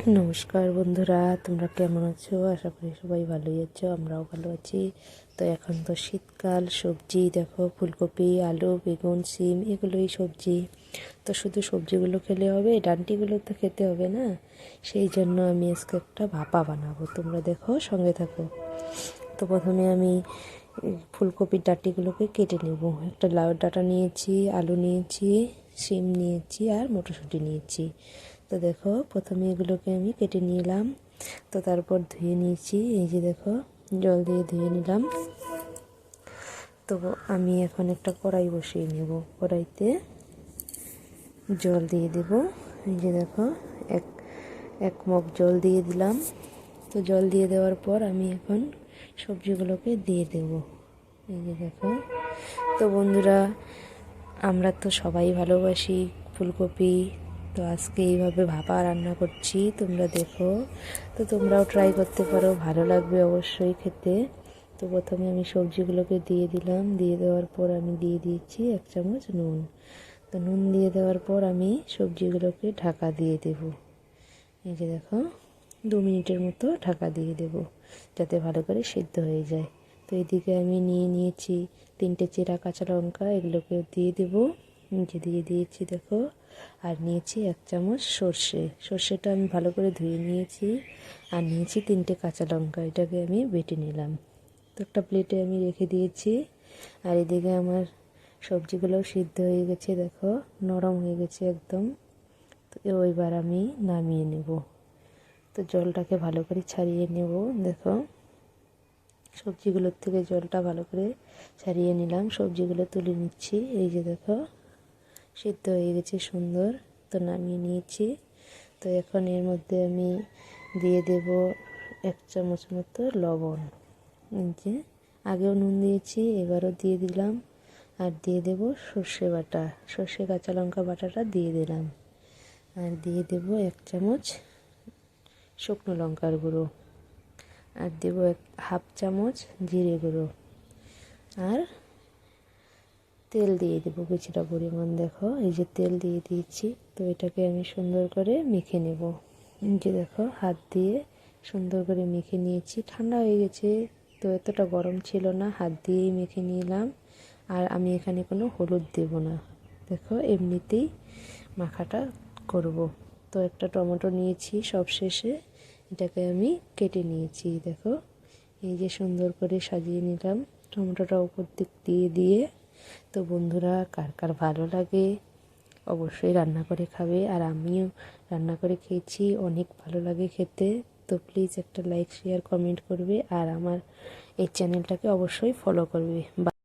নমস্কার বন্ধুরা, তোমরা কেমন আছো? আশা করি সবাই ভালোই আছো, আমরাও ভালো আছি। তো এখন তো শীতকাল, সবজি দেখো, ফুলকপি, আলু, বেগুন, সিম, এগুলোই সবজি। তো শুধু সবজিগুলো খেলে হবে, ডান্টিগুলো তো খেতে হবে না? সেই জন্য আমি আজকে একটা ভাপা বানাবো, তোমরা দেখো, সঙ্গে থাকো। তো প্রথমে আমি ফুলকপির ডাঁটিগুলোকে কেটে নেব। একটা লাউ ডাঁটা নিয়েছি, আলু নিয়েছি, সিম নিয়েছি আর মটরশুঁটি নিয়েছি। তো দেখো, প্রথমে এগুলোকে আমি কেটে নিলাম। তো তারপর ধুয়ে নিয়েছি, এই যে দেখো, জল দিয়ে ধুয়ে নিলাম। তো আমি এখন একটা কড়াই বসিয়ে নেব। কড়াইতে জল দিয়ে দেব। এই যে দেখো, এক এক মগ জল দিয়ে দিলাম। তো জল দিয়ে দেওয়ার পর আমি এখন সবজিগুলোকে দিয়ে দেব। এই যে দেখো। তো বন্ধুরা, আমরা তো সবাই ভালোবাসি ফুলকপি তো আজকে এইভাবে ভাপা রান্না করছি, তোমরা দেখো। তো তোমরাও ট্রাই করতে পারো, ভালো লাগবে অবশ্যই খেতে। তো প্রথমে আমি সবজিগুলোকে দিয়ে দিলাম, দিয়ে দেওয়ার পর আমি দিয়ে দিয়েছি এক চামচ নুন। তো নুন দিয়ে দেওয়ার পর আমি সবজিগুলোকে ঢাকা দিয়ে দেব। এই যে দেখো, দু মিনিটের মতো ঢাকা দিয়ে দেব, যাতে ভালো করে সিদ্ধ হয়ে যায়। তো এদিকে আমি নিয়ে নিয়েছি তিনটে চেরা কাঁচা লঙ্কা এগুলোকে দিয়ে দেব। নিচে দিয়ে দিয়েছি, দেখো। আর নিয়েছি এক চামচ সর্ষে। সর্ষেটা আমি ভালো করে ধুয়ে নিয়েছি। আর নিয়েছি তিনটে কাঁচা লঙ্কা, এটাকে আমি বেটে নিলাম। তো একটা প্লেটে আমি রেখে দিয়েছি। আর এদিকে আমার সবজিগুলোও সিদ্ধ হয়ে গেছে, দেখো। নরম হয়ে গেছে একদম। তো ওইবার আমি নামিয়ে নেব। তো জলটাকে ভালো করে ছাড়িয়ে নেব, দেখো। সবজিগুলোর থেকে জলটা ভালো করে ছাড়িয়ে নিলাম। সবজিগুলো তুলে নিচ্ছি, এই যে দেখো। সিদ্ধ হয়ে গেছে সুন্দর, তো নামিয়ে নিয়েছি। তো এখন এর মধ্যে আমি দিয়ে দেব এক চামচ মতো লবণ। যে, আগেও নুন দিয়েছি, এবারও দিয়ে দিলাম। আর দিয়ে দেব সর্ষে বাটা, সর্ষে কাঁচা লঙ্কা বাটাটা দিয়ে দিলাম। আর দিয়ে দেব এক চামচ শুকনো লঙ্কার গুঁড়ো। আর দেবো এক হাফ চামচ জিরে গুঁড়ো। আর তেল দিয়ে দেবো কিছুটা পরিমাণ, দেখো। এই যে তেল দিয়ে দিয়েছি, তো এটাকে আমি সুন্দর করে মেখে নেব। যে দেখো, হাত দিয়ে সুন্দর করে মেখে নিয়েছি। ঠান্ডা হয়ে গেছে, তো এতটা গরম ছিল না, হাত দিয়েই মেখে নিলাম। আর আমি এখানে কোনো হলুদ দেব না। দেখো, এমনিতেই মাখাটা করব। তো একটা টমেটো নিয়েছি সব শেষে, এটাকে আমি কেটে নিয়েছি, দেখো। এই যে সুন্দর করে সাজিয়ে নিলাম, টমেটোটা উপর দিক দিয়ে দিয়ে তো বন্ধুরা, কার কার ভালো লাগে, অবশ্যই রান্না করে খাবে। আর আমিও রান্না করে খেয়েছি, অনেক ভালো লাগে খেতে। তো প্লিজ একটা লাইক শেয়ার কমেন্ট করবে। আর আমার এই চ্যানেলটাকে অবশ্যই ফলো করবে।